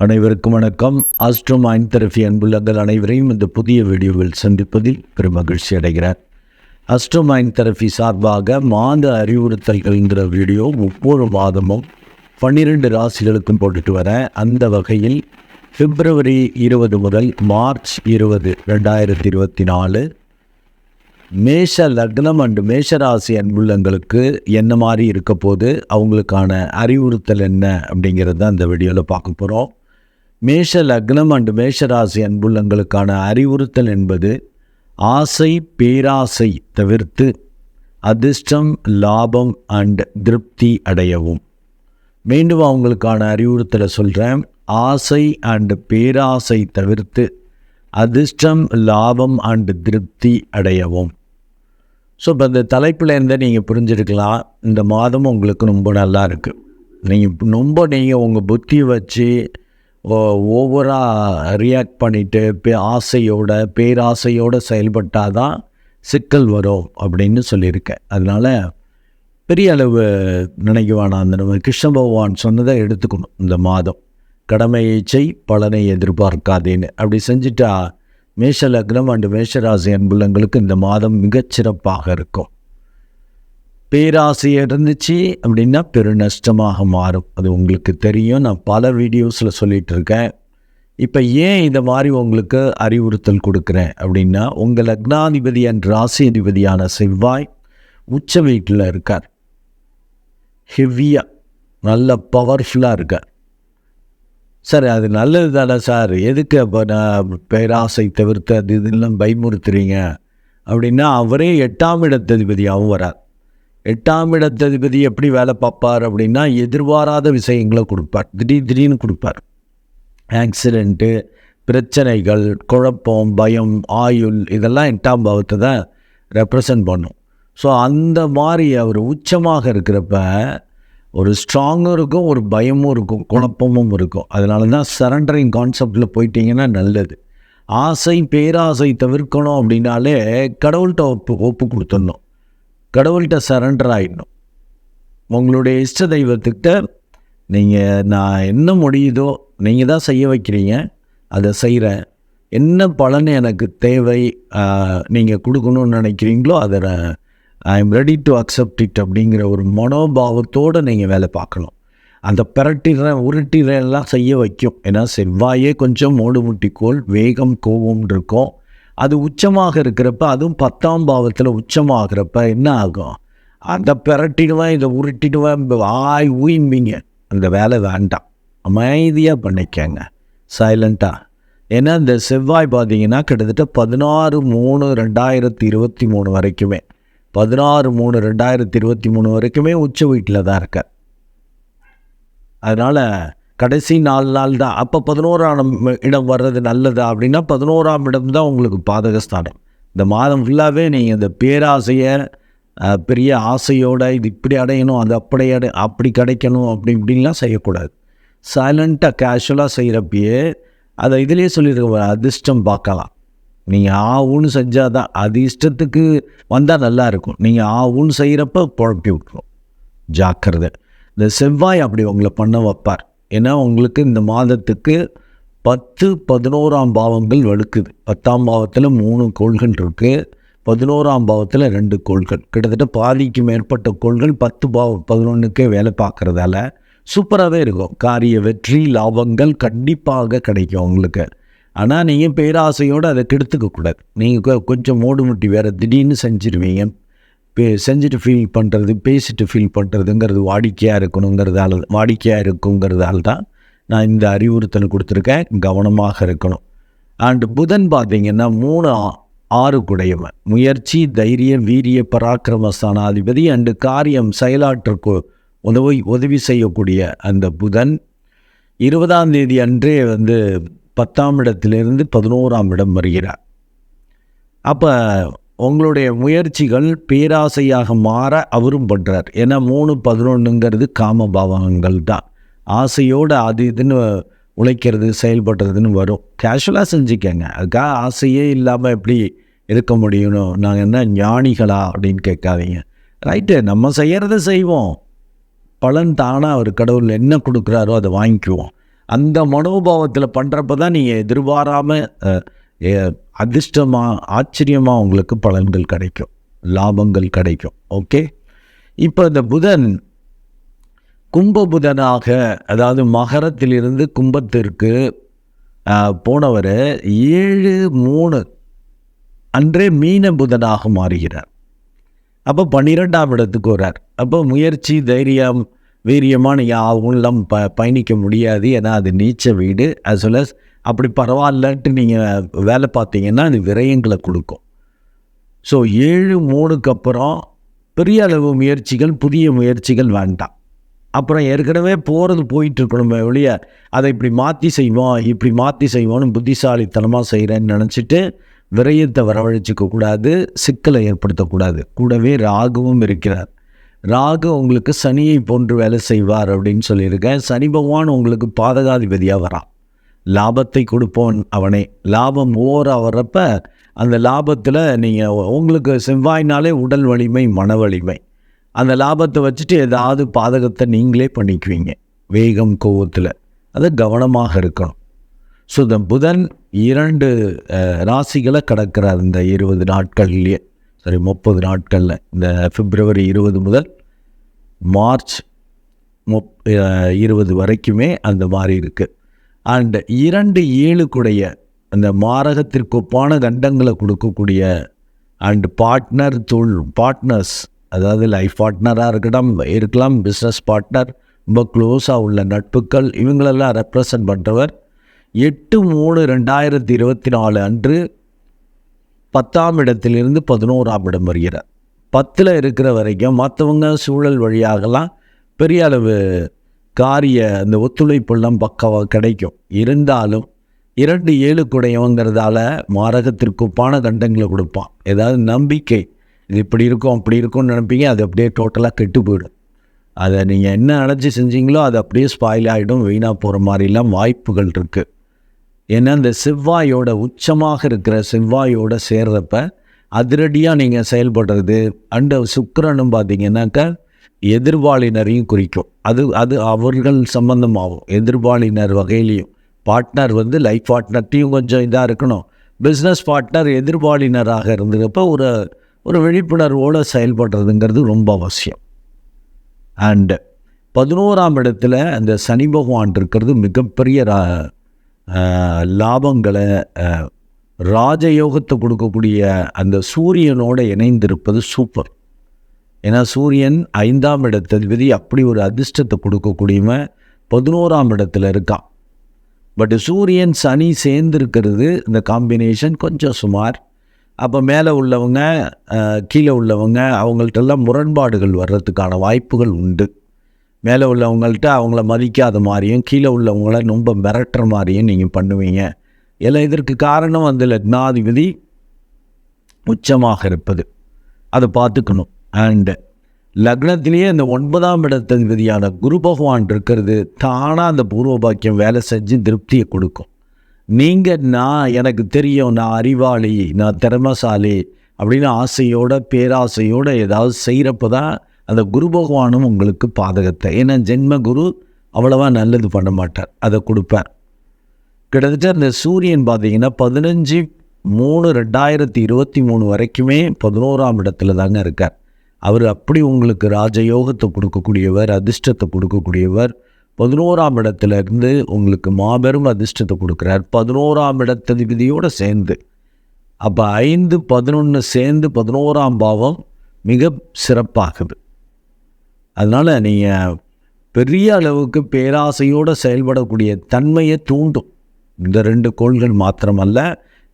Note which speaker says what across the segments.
Speaker 1: அனைவருக்கும் வணக்கம். Astro mind therapy அன்புள்ளங்கள் அனைவரையும் இந்த புதிய வீடியோவில் சந்திப்பதில் பெரும் மகிழ்ச்சி அடைகிறார் ஆஸ்ட்ரோ மைண்ட் தெரபி சார்பாக மாத அறிவுறுத்தல்கள்ங்கிற வீடியோ ஒவ்வொரு மாதமும் பன்னிரெண்டு ராசிகளுக்கும் போட்டுட்டு வரேன். அந்த வகையில் பிப்ரவரி இருபது முதல் மார்ச் இருபது ரெண்டாயிரத்தி இருபத்தி நாலு மேஷ லக்னம் அண்டு மேஷராசி அன்புள்ளங்களுக்கு என்ன மாதிரி இருக்க போது அவங்களுக்கான அறிவுறுத்தல் என்ன அப்படிங்கிறது தான் இந்த வீடியோவில் பார்க்க போகிறோம் மேஷ லக்னம் அண்டு மேஷராசி அன்புள்ளங்களுக்கான அறிவுறுத்தல் என்பது ஆசை பேராசை தவிர்த்து அதிர்ஷ்டம் லாபம் அண்ட் திருப்தி அடையவும். மீண்டும் அவங்களுக்கான அறிவுறுத்தலை சொல்கிறேன் ஆசை அண்டு பேராசை தவிர்த்து அதிர்ஷ்டம் லாபம் அண்டு திருப்தி அடையவும். ஸோ இப்போ இந்த தலைப்பில் இருந்தே நீங்கள் புரிஞ்சிருக்கலாம். இந்த மாதம் உங்களுக்கு ரொம்ப நல்லா இருக்குது நீங்கள் ரொம்ப நீங்கள் உங்கள் புத்தியை வச்சு ஓவராக ரியாக்ட் பண்ணிவிட்டு பே ஆசையோட பேராசையோடு செயல்பட்டால் தான் சிக்கல் வரும் அப்படின்னு சொல்லியிருக்கேன். அதனால் பெரிய அளவு நினைக்க வேணாம் அந்த நம்ம கிருஷ்ண பகவான் சொன்னதை எடுத்துக்கணும் இந்த மாதம். கடமையை செய் பலனை எதிர்பார்க்காதேன்னு. அப்படி செஞ்சுட்டா மேஷ லக்னம் அண்டு மேஷராசி அன்புள்ளங்களுக்கு இந்த மாதம் மிகச்சிறப்பாக இருக்கும். பேராசை இருந்துச்சு அப்படின்னா பெரு நஷ்டமாக மாறும். அது உங்களுக்கு தெரியும். நான் பல வீடியோஸில் சொல்லிகிட்டு இருக்கேன் இப்போ ஏன் இந்த மாதிரி உங்களுக்கு அறிவுறுத்தல் கொடுக்குறேன் அப்படின்னா உங்கள் லக்னாதிபதி அண்ட் ராசி அதிபதியான செவ்வாய் உச்ச வீட்டில் இருக்கார். ஹெவியாக நல்ல பவர்ஃபுல்லாக இருக்கார். சார் அது நல்லது தானே சார்? எதுக்கு அப்போ நான் பேராசை தவிர்த்து அது இதெல்லாம் பயமுறுத்துறீங்க? அப்படின்னா அவரே எட்டாம் இடத்ததிபதியாகவும் வரார். எட்டாம் இடத்ததிபதி எப்படி வேலை பார்ப்பார் அப்படின்னா எதிர்பாராத விஷயங்களை கொடுப்பார். திடீர் திடீர்னு கொடுப்பார். ஆக்சிடெண்ட்டு பிரச்சனைகள் குழப்பம் பயம் ஆயுள் இதெல்லாம் எட்டாம் பாவத்தை தான் ரெப்ரசன்ட் பண்ணும். ஸோ அந்த மாதிரி அவர் உச்சமாக இருக்கிறப்ப ஒரு ஸ்ட்ராங்கும் இருக்கும் ஒரு பயமும் இருக்கும் குழப்பமும் இருக்கும். அதனால தான் சரண்டரிங் கான்செப்டில் போயிட்டீங்கன்னா நல்லது. ஆசை பேராசை தவிர்க்கணும் அப்படின்னாலே கடவுள்கிட்ட ஒப்பு ஒப்பு கொடுத்துடணும். கடவுள்கிட்ட சரண்டர் ஆகிடணும் உங்களுடைய இஷ்ட தெய்வத்துக்கிட்ட நீங்கள் நான் என்ன முடியுதோ நீங்கள் தான் செய்ய வைக்கிறீங்க அதை செய்கிறேன் என்ன பலன் எனக்கு தேவை நீங்கள் கொடுக்கணும்னு நினைக்கிறீங்களோ அதை I am ready to accept it அப்படிங்கிற ஒரு மனோபாவத்தோடு நீங்கள் வேலை பார்க்கணும். அந்த பிரட்டிற உருட்டிடுறேன் எல்லாம் செய்ய வைக்கும். ஏன்னா செவ்வாயே கொஞ்சம் மூடு முட்டிக்கோள் வேகம் கோவம் இருக்கும். அது உச்சமாக இருக்கிறப்ப அதுவும் பத்தாம் பாவத்தில் உச்சமாகிறப்ப என்ன ஆகும்? அந்த பிரட்டிடுவேன் இதை உருட்டிடுவேன் ஆய் ஊயிம்பிங்க அந்த வேலை வேண்டாம். அமைதியாக பண்ணிக்கங்க. சைலண்ட்டாக ஏன்னா இந்த செவ்வாய் பார்த்தீங்கன்னா கிட்டத்தட்ட பதினாறு மூணு ரெண்டாயிரத்தி இருபத்தி மூணு வரைக்குமே. பதினாறு மூணு ரெண்டாயிரத்தி இருபத்தி மூணு வரைக்குமே உச்ச வீட்டில் தான் இருக்கார் அதனால் கடைசி நாலு நாள் தான் அப்போ பதினோராம் இடம் வர்றது நல்லதா அப்படின்னா பதினோராம் இடம் தான் உங்களுக்கு பாதகஸ்தானம். இந்த மாதம் ஃபுல்லாகவே நீங்கள் இந்த பேராசையை பெரிய ஆசையோடு இது இப்படி அடையணும் அது அப்படி அடை அப்படி கிடைக்கணும் அப்படி இப்படின்லாம் செய்யக்கூடாது. சைலண்ட்டாக கேஷுவலாக செய்கிறப்பயே அதை இதிலே சொல்லியிருக்க அதிர்ஷ்டம் பார்க்கலாம். நீங்கள் ஆ செஞ்சால் தான் அது இஷ்டத்துக்கு வந்தால் நல்லா இருக்கும். நீங்கள் ஆவுன்னு செய்கிறப்ப குழப்பி விட்ரும் ஜாக்கிரதை. இந்த செவ்வாய் அப்படி உங்களை பண்ண வைப்பார். ஏன்னா உங்களுக்கு இந்த மாதத்துக்கு பத்து பதினோராம் பாவங்கள் வலுக்குது பத்தாம் பாவத்தில் மூணு கோள்கள் இருக்குது பதினோராம் பாவத்தில் ரெண்டு கோள்கள். கிட்டத்தட்ட பாதிக்கு மேற்பட்ட கோள்கள் பத்து பாவம் பதினொன்றுக்கே வேலை பார்க்குறதால சூப்பராகவே இருக்கும். காரிய வெற்றி லாபங்கள் கண்டிப்பாக கிடைக்கும் உங்களுக்கு. ஆனால் நீங்கள் பேராசையோடு அதை கெடுத்துக்கக்கூடாது. நீங்கள் கொஞ்சம் மூடு முட்டி வேறு திடீர்னு செஞ்சிருவீங்க. பே செஞ்சுட்டு ஃபீல் பண்ணுறது பேசிட்டு ஃபீல் பண்ணுறதுங்கிறது வாடிக்கையாக இருக்கணுங்கிறதால வாடிக்கையாக இருக்குங்கிறதால தான் நான் இந்த அறிவுறுத்தல் கொடுத்துருக்கேன். கவனமாக இருக்கணும். அண்டு புதன் பார்த்திங்கன்னா மூணு ஆறு குடையவன் முயற்சி தைரியம் வீரிய பராக்கிரம ஸ்தானாதிபதி அண்டு காரியம் செயலாற்றுக்கு உதவி உதவி செய்யக்கூடிய அந்த புதன். இருபதாம் தேதி அன்றே வந்து பத்தாம் இடத்திலிருந்து பதினோராம் இடம் வருகிறார். அப்போ உங்களுடைய முயற்சிகள் பேராசையாக மாற அவரும் பண்ணுறார் ஏன்னா மூணு பதினொன்றுங்கிறது காமபாவங்கள் தான். ஆசையோடு அது இதுன்னு உழைக்கிறது செயல்படுறதுன்னு வரும். கேஷுவலாக செஞ்சுக்கங்க. அதுக்காக ஆசையே இல்லாமல் எப்படி இருக்க முடியணும் நாங்கள் என்ன ஞானிகளா அப்படின்னு கேட்காதீங்க. ரைட்டு நம்ம செய்கிறத செய்வோம். பலன் தானாக அவர் கடவுள் என்ன கொடுக்குறாரோ அதை வாங்கிக்குவோம். அந்த மனோபாவத்தில் பண்ணுறப்ப தான் நீங்கள் எதிர்பாராமல் அதிர்ஷ்டமாக ஆச்சரியமாக உங்களுக்கு பலன்கள் கிடைக்கும். லாபங்கள் கிடைக்கும். ஓகே? இப்போ இந்த புதன் கும்ப புதனாக அதாவது மகரத்திலிருந்து கும்பத்திற்கு போனவர் ஏழு மூணு அன்றே மீன புதனாக மாறுகிறார். அப்போ பன்னிரெண்டாம் இடத்துக்கு வர்றார். அப்போ முயற்சி தைரியம் வீரியமாக யாவும் உள்ளம் ப பயணிக்க முடியாது. ஏன்னா அது நீச்ச வீடு. அஸ் வெல் அஸ் அப்படி பரவாயில்லன்ட்டு நீங்கள் வேலை பார்த்தீங்கன்னா அது விரயங்களை கொடுக்கும். ஸோ ஏழு மூணுக்கு அப்புறம் பெரிய அளவு முயற்சிகள் புதிய முயற்சிகள் வேண்டாம். அப்புறம் ஏற்கனவே போகிறது போயிட்டுருக்கணுமே ஒழிய அதை இப்படி மாற்றி செய்வோம் இப்படி மாற்றி செய்வோம்னு புத்திசாலித்தனமாக செய்கிறேன்னு நினச்சிட்டு விரயத்தை வரவழைச்சிக்க கூடாது சிக்கலை ஏற்படுத்தக்கூடாது கூடவே ராகுவும் இருக்கிறார். ராகு உங்களுக்கு சனியை போன்று வேலை செய்வார் அப்படின்னு சொல்லியிருக்கேன். சனி பகவான் உங்களுக்கு பாதகாதிபதியாக வரான். லாபத்தை கொடுப்போன் அவனே. லாபம் ஓர வர்றப்ப அந்த லாபத்தில் நீங்கள் உங்களுக்கு செவ்வாய்னாலே உடல் வலிமை மன வலிமை. அந்த லாபத்தை வச்சுட்டு ஏதாவது பாதகத்தை நீங்களே பண்ணிக்குவீங்க. வேகம் கோவத்தில். அது கவனமாக இருக்கணும். ஸோ இந்த புதன் இரண்டு ராசிகளை கடக்கிறார் இந்த இருபது நாட்கள்லேயே. சரி முப்பது நாட்களில். இந்த பிப்ரவரி இருபது முதல் மார்ச் முப் இருபது வரைக்குமே அந்த மாதிரி இருக்குது அண்ட் இரண்டு ஏழுக்குடைய அந்த மாரகத்திற்கொப்பான தண்டங்களை கொடுக்கக்கூடிய அண்ட் பார்ட்னர் தொழில் பார்ட்னர்ஸ் அதாவது லைஃப் பார்ட்னராக இருக்கட்டும் இருக்கலாம் பிஸ்னஸ் பார்ட்னர் ரொம்ப க்ளோஸாக உள்ள நட்புகள் இவங்களெல்லாம் ரெப்ரசன்ட் பண்ணுறவர் எட்டு மூணு ரெண்டாயிரத்தி இருபத்தி நாலு அன்று பத்தாம் இடத்திலிருந்து பதினோராம் இடம் வருகிறார். பத்தில் இருக்கிற வரைக்கும் மற்றவங்க சூழல் வழியாகலாம் பெரிய அளவு காரிய அந்த ஒத்துழைப்பெல்லாம் பக்கவாக கிடைக்கும். இருந்தாலும் இரண்டு ஏழு குடையவங்கிறதால மாரகத்திற்குப்பான தண்டங்களை கொடுப்பான். ஏதாவது நம்பிக்கை இது இப்படி இருக்கும் அப்படி இருக்கும்னு நினைப்பீங்க அது அப்படியே டோட்டலாக கெட்டு போயிடும். அதை நீங்கள் என்ன அழைச்சி செஞ்சீங்களோ அது அப்படியே ஸ்பாயில் ஆகிடும் வீணாக போகிற மாதிரிலாம் வாய்ப்புகள் இருக்குது ஏன்னா இந்த செவ்வாயோட உச்சமாக இருக்கிற செவ்வாயோட சேர்றப்ப அதிரடியாக நீங்கள் செயல்படுறது அண்ட சுக்கரனும் பார்த்தீங்கன்னாக்கா எதிர்வாளினரையும் குறிக்கும். அது அது அவர்கள் சம்பந்தமாகும். எதிர்வாளினர் வகையிலையும். பார்ட்னர் வந்து லைஃப் பார்ட்னர்ட்டையும் கொஞ்சம் இதாக இருக்கணும். பிஸ்னஸ் பார்ட்னர் எதிர்வாளினராக இருந்தப்போ ஒரு ஒரு விழிப்புணர்வோடு செயல்படுறதுங்கிறது ரொம்ப அவசியம். அண்டு பதினோராம் இடத்துல அந்த சனி பகவான் இருக்கிறது மிகப்பெரிய ரா- லாபங்களை ராஜயோகத்தை கொடுக்கக்கூடிய அந்த சூரியனோட இணைந்திருப்பது சூப்பர் ஏன்னா சூரியன் ஐந்தாம் இடத்ததிபதி அப்படி ஒரு அதிர்ஷ்டத்தை கொடுக்கக்கூடியவன் பதினோராம் இடத்துல இருக்கான். பட் சூரியன் சனி சேர்ந்துருக்கிறது இந்த காம்பினேஷன் கொஞ்சம் சுமார். அப்போ மேலே உள்ளவங்க கீழே உள்ளவங்க அவங்கள்ட்டெல்லாம் முரண்பாடுகள் வர்றதுக்கான வாய்ப்புகள் உண்டு. மேலே உள்ளவங்கள்ட்ட அவங்கள மதிக்காத மாதிரியும் கீழே உள்ளவங்கள ரொம்ப மிரட்டுற மாதிரியும் நீங்கள் பண்ணுவீங்க. எல்லாம் இதற்கு காரணம் அந்த லக்னாதிபதி உச்சமாக இருப்பது. அதை பார்த்துக்கணும். அண்டு லக்னத்திலேயே அந்த ஒன்பதாம் இடத்ததிபதியான குரு பகவான் இருக்கிறது தானாக அந்த பூர்வ பாக்கியம் வேலை செஞ்சு திருப்தியை கொடுக்கும். நீங்கள் நான் எனக்கு தெரியும் நான் அறிவாளி நான் திறமசாலி அப்படின்னு ஆசையோட பேராசையோட ஏதாவது செய்கிறப்ப தான் அந்த குரு பகவானும் உங்களுக்கு பாதகத்தை. ஏன்னா ஜென்ம குரு அவ்வளவா நல்லது பண்ண மாட்டார் அதை கொடுப்பார். கிட்டத்தட்ட அந்த சூரியன் பார்த்தீங்கன்னா பதினஞ்சு மூணு ரெண்டாயிரத்தி இருபத்தி மூணு வரைக்குமே பதினோராம் இடத்துல தாங்க இருக்கார். அவர் அப்படி உங்களுக்கு ராஜயோகத்தை கொடுக்கக்கூடியவர் அதிர்ஷ்டத்தை கொடுக்கக்கூடியவர். பதினோராம் இடத்துல இருந்து உங்களுக்கு மாபெரும் அதிர்ஷ்டத்தை கொடுக்குறார். பதினோராம் இடத்ததிபதியோடு சேர்ந்து. அப்போ ஐந்து பதினொன்று சேர்ந்து பதினோராம் பாவம் மிக சிறப்பாகுது. அதனால் நீங்கள் பெரிய அளவுக்கு பேராசையோடு செயல்படக்கூடிய தன்மையை தூண்டும். இந்த ரெண்டு கோள்கள் மாத்திரமல்ல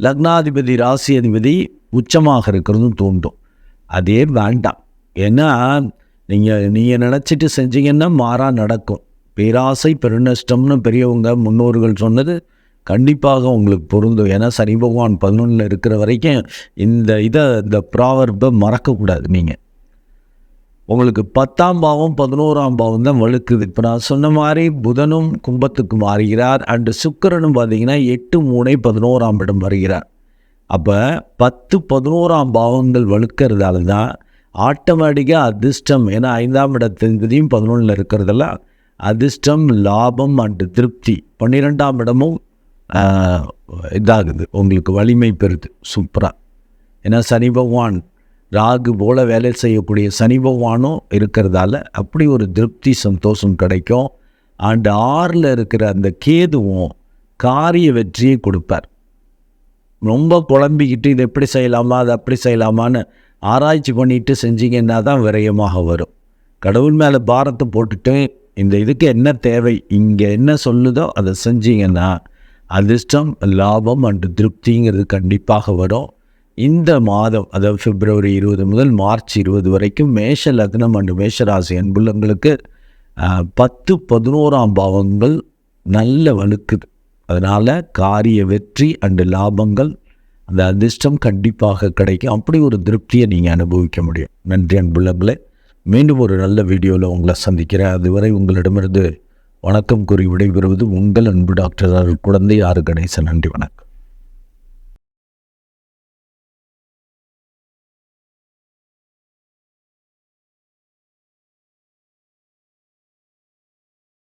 Speaker 1: லக்னாதிபதி ராசி அதிபதி உச்சமாக இருக்கிறதும் தூண்டும். அதே வேண்டாம். ஏன்னா நீங்கள் நீங்கள் நினச்சிட்டு செஞ்சீங்கன்னா மாறாக நடக்கும். பேராசை பெருநஷ்டம்னு பெரியவங்க முன்னோர்கள் சொன்னது கண்டிப்பாக உங்களுக்கு பொருந்தும். ஏன்னா சரி பகவான் பதினொன்றில் இருக்கிற வரைக்கும் இந்த இதை இந்த ப்ராவர்பை மறக்கக்கூடாது நீங்கள் உங்களுக்கு பத்தாம் பாவம் பதினோராம் பாவம் தான் வழுக்குது. இப்போ நான் சொன்ன மாதிரி புதனும் கும்பத்துக்கு மாறுகிறார். அண்டு சுக்கரனும் பார்த்தீங்கன்னா எட்டு மூணை பதினோராம் இடம் வருகிறார். அப்போ பத்து பதினோராம் பாவங்கள் வழுக்கிறதால தான் ஆட்டோமேட்டிக்காக அதிர்ஷ்டம் ஏன்னா ஐந்தாம் இடத்தின்பதியும் பதினொன்றில் இருக்கிறதெல்லாம் அதிர்ஷ்டம் லாபம் அண்டு திருப்தி. பன்னிரெண்டாம் இடமும் இதாகுது. உங்களுக்கு வலிமை பெறுது. சூப்பராக ஏன்னா சனி பகவான் ராகு போல வேலை செய்யக்கூடிய சனி பகவானும் இருக்கிறதால அப்படி ஒரு திருப்தி சந்தோஷம் கிடைக்கும். அண்டு ஆறில் இருக்கிற அந்த கேதுவும் காரிய வெற்றியை கொடுப்பார். ரொம்ப குழம்பிக்கிட்டு இதை எப்படி செய்யலாமா அதை அப்படி செய்யலாமான்னு ஆராய்ச்சி பண்ணிட்டு செஞ்சீங்கன்னா தான் விரயமாக வரும். கடவுள் மேலே பாரத்தை போட்டுட்டு இந்த இதுக்கு என்ன தேவை இங்கே என்ன சொல்லுதோ அதை செஞ்சீங்கன்னா அதிர்ஷ்டம் லாபம் அண்டு திருப்திங்கிறது கண்டிப்பாக வரும். இந்த மாதம் அதாவது பிப்ரவரி இருபது முதல் மார்ச் இருபது வரைக்கும் மேஷ லக்னம் அண்டு மேஷராசி அன்புள்ளங்களுக்கு பத்து பதினோராம் பாவங்கள் நல்ல வலுக்குது. அதனால் காரிய வெற்றி அண்டு லாபங்கள் அந்த அதிர்ஷ்டம் கண்டிப்பாக கிடைக்கும். அப்படி ஒரு திருப்தியை நீங்கள் அனுபவிக்க முடியும். நன்றி அன்புள்ளங்களே மீண்டும் ஒரு நல்ல வீடியோவில் உங்களை சந்திக்கிறேன். அதுவரை உங்களிடமிருந்து வணக்கம் கூறி விடைபெறுவது உங்கள் அன்பு டாக்டர் குழந்தை ஆறு கணேசன். நன்றி வணக்கம்.